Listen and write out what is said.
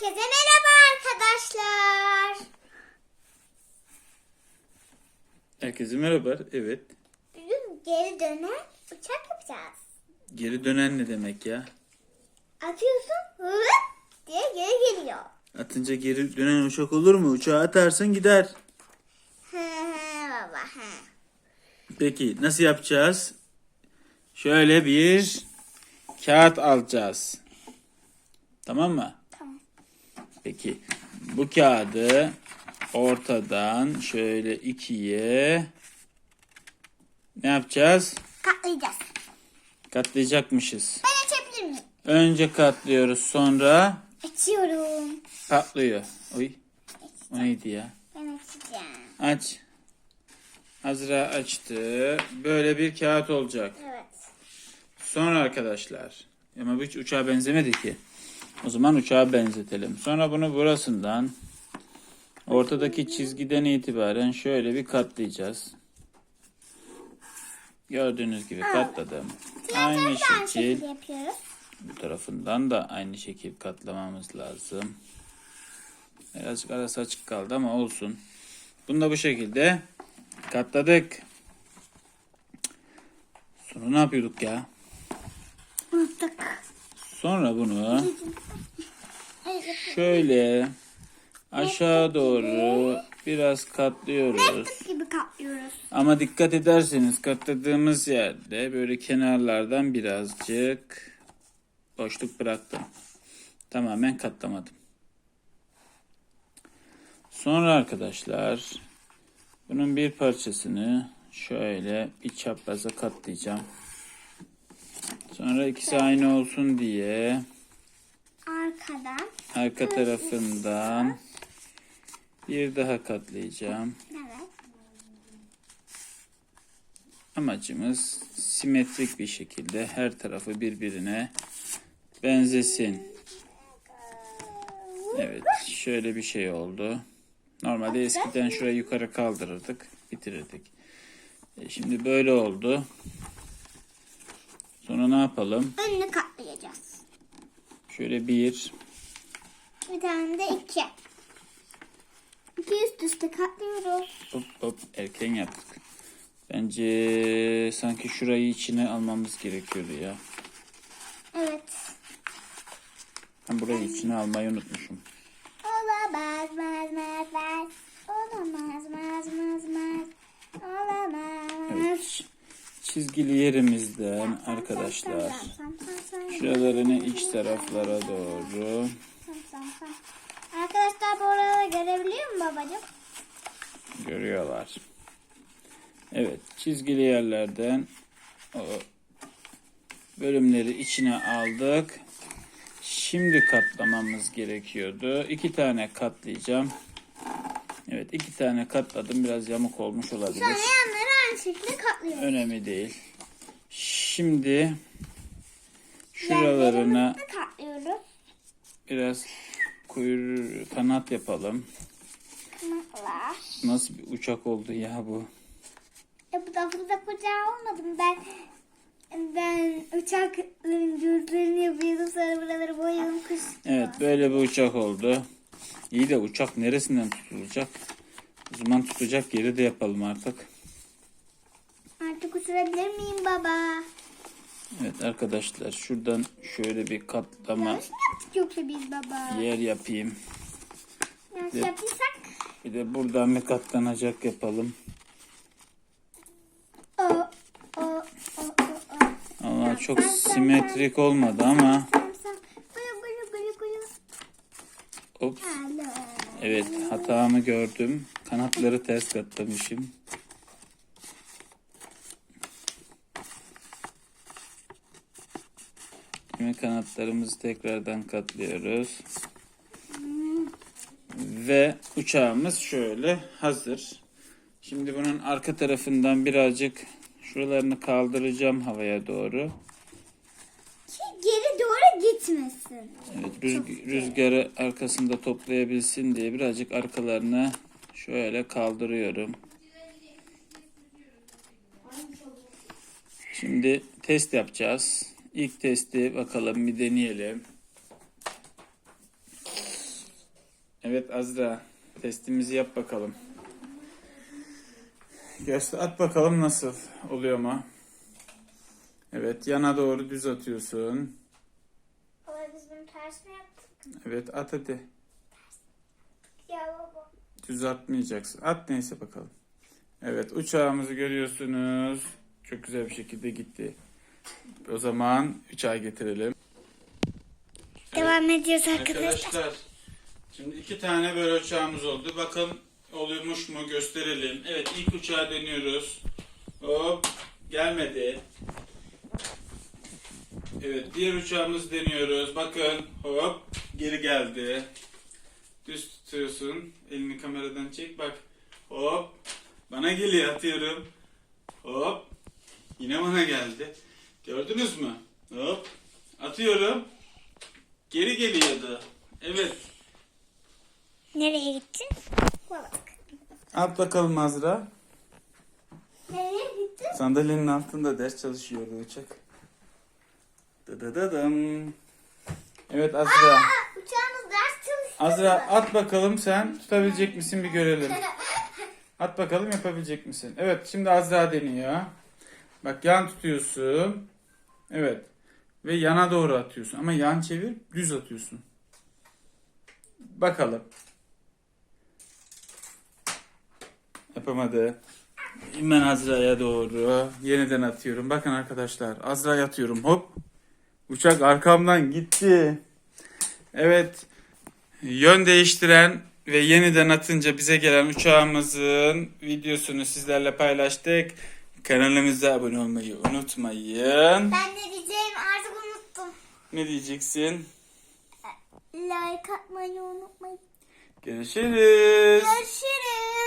Herkese merhaba arkadaşlar. Herkese merhaba. Evet. Bugün geri dönen uçak yapacağız. Geri dönen ne demek ya? Atıyorsun hıp diye geri geliyor. Atınca geri dönen uçak olur mu? Uçağı atarsın gider. Hı hı baba hı. Peki nasıl yapacağız? Şöyle bir kağıt alacağız. Tamam mı? Peki bu kağıdı ortadan şöyle ikiye ne yapacağız? Katlayacağız. Katlayacakmışız. Ben açabilir miyim? Önce katlıyoruz sonra Açıyorum. patlıyor. Oy. O neydi ya? Ben açacağım. Aç. Azra açtı. Böyle bir kağıt olacak. Evet. Sonra arkadaşlar. Ama bu hiç uçağa benzemedi ki. O zaman uçağa benzetelim. Sonra bunu burasından ortadaki çizgiden itibaren şöyle bir katlayacağız. Gördüğünüz gibi katladım. Aynı şekil bu tarafından da aynı şekil katlamamız lazım. Birazcık arası açık kaldı ama olsun. Bunu da bu şekilde katladık. Sonra ne yapıyorduk ya? Unuttuk. Sonra bunu şöyle aşağı doğru biraz katlıyoruz. Gibi katlıyoruz. Ama dikkat ederseniz katladığımız yerde böyle kenarlardan birazcık boşluk bıraktım. Tamamen katlamadım. Sonra arkadaşlar bunun bir parçasını şöyle bir çapraza katlayacağım. Sonra ikisi aynı olsun diye Arkadan. arka tarafından bir daha katlayacağım. Evet. Amacımız simetrik bir şekilde her tarafı birbirine benzesin. Evet, şöyle bir şey oldu. Normalde eskiden şurayı yukarı kaldırırdık, bitirirdik. E, şimdi böyle oldu. Sonra ne yapalım? Önünü katlayacağız. Şöyle bir, Bir tane de iki. İki üst üste katlıyoruz. hop hop erken yaptık. Bence sanki şurayı içine almamız gerekiyordu ya. Evet. Ben burayı içine almayı unutmuşum. Olamaz, maz, maz, maz. Olamaz, maz, maz, maz. Olamaz. Evet. Çizgili yerimizden arkadaşlar şuralarını iç taraflara doğru Arkadaşlar bu arada görebiliyor mu babacığım? görüyorlar. Evet çizgili yerlerden o bölümleri içine aldık. Şimdi katlamamız gerekiyordu. İki tane katlayacağım. Evet iki tane katladım. Biraz yamuk olmuş olabilir. Sonra şekilde katlıyoruz. Önemli değil. Şimdi şuralarına biraz kuyruğu kanat yapalım. Kanatlar. Nasıl bir uçak oldu ya bu? E bu da fırda kocağı olmadım. Ben ben uçakların gözlerini yapıyordum sonra buraları boyadım kuş. Evet böyle bir uçak oldu. İyi de uçak neresinden tutulacak? O zaman tutacak yeri de yapalım artık. Uçurabilir miyim baba? Evet arkadaşlar şuradan şöyle bir katlama yaptık yoksa biz baba? yer yapayım. Nasıl yapıysak? Bir de buradan bir katlanacak yapalım. O, o, o, o, o. Allah çok simetrik olmadı ama Sam, sam. Guyu, guyu, guyu, guyu. Ops. Alo. Evet hatamı gördüm. Kanatları ters katlamışım. Şimdi kanatlarımızı tekrardan katlıyoruz. Ve uçağımız şöyle hazır. Şimdi bunun arka tarafından birazcık şuralarını kaldıracağım havaya doğru. Ki geri doğru gitmesin. Evet, rüzg- rüzgarı arkasında toplayabilsin diye birazcık arkalarını şöyle kaldırıyorum. Şimdi test yapacağız. İlk testi bakalım bir deneyelim. Evet Azra testimizi yap bakalım. Göster at bakalım nasıl oluyor mu? Evet yana doğru düz atıyorsun. Baba biz bunu tersine yaptık. Evet at hadi. Ya baba. Düz atmayacaksın. At neyse bakalım. Evet uçağımızı görüyorsunuz. Çok güzel bir şekilde gitti. O zaman uçağı getirelim. Devam ediyoruz arkadaşlar. Arkadaşlar şimdi iki tane böyle uçağımız oldu. Bakın oluyormuş mu gösterelim. Evet ilk uçağı deniyoruz. Hop gelmedi. Evet diğer uçağımız deniyoruz. Bakın hop geri geldi. Düz tutuyorsun. Elini kameradan çek bak. Hop bana geliyor atıyorum. Hop yine bana geldi. Gördünüz mü? Hop atıyorum. Geri geliyordu. Evet. Nereye gittin? Baba. At bakalım Azra. Nereye gittin? Sandalyenin altında ders çalışıyordu uçak. Dıdıdıdım. Evet Azra. Aa, uçağımız ders çalışıyor. Azra at bakalım sen tutabilecek misin bir görelim. At bakalım yapabilecek misin? Evet şimdi Azra deniyor. Bak yan tutuyorsun. Evet. Ve yana doğru atıyorsun. Ama yan çevir düz atıyorsun. Bakalım. Yapamadı. Ben Azra'ya doğru yeniden atıyorum. Bakın arkadaşlar Azra'ya atıyorum. Hop. Uçak arkamdan gitti. Evet. Yön değiştiren ve yeniden atınca bize gelen uçağımızın videosunu sizlerle paylaştık. Kanalımıza abone olmayı unutmayın. Ben ne diyeceğim artık unuttum. Ne diyeceksin? Like atmayı unutmayın. Görüşürüz. Görüşürüz.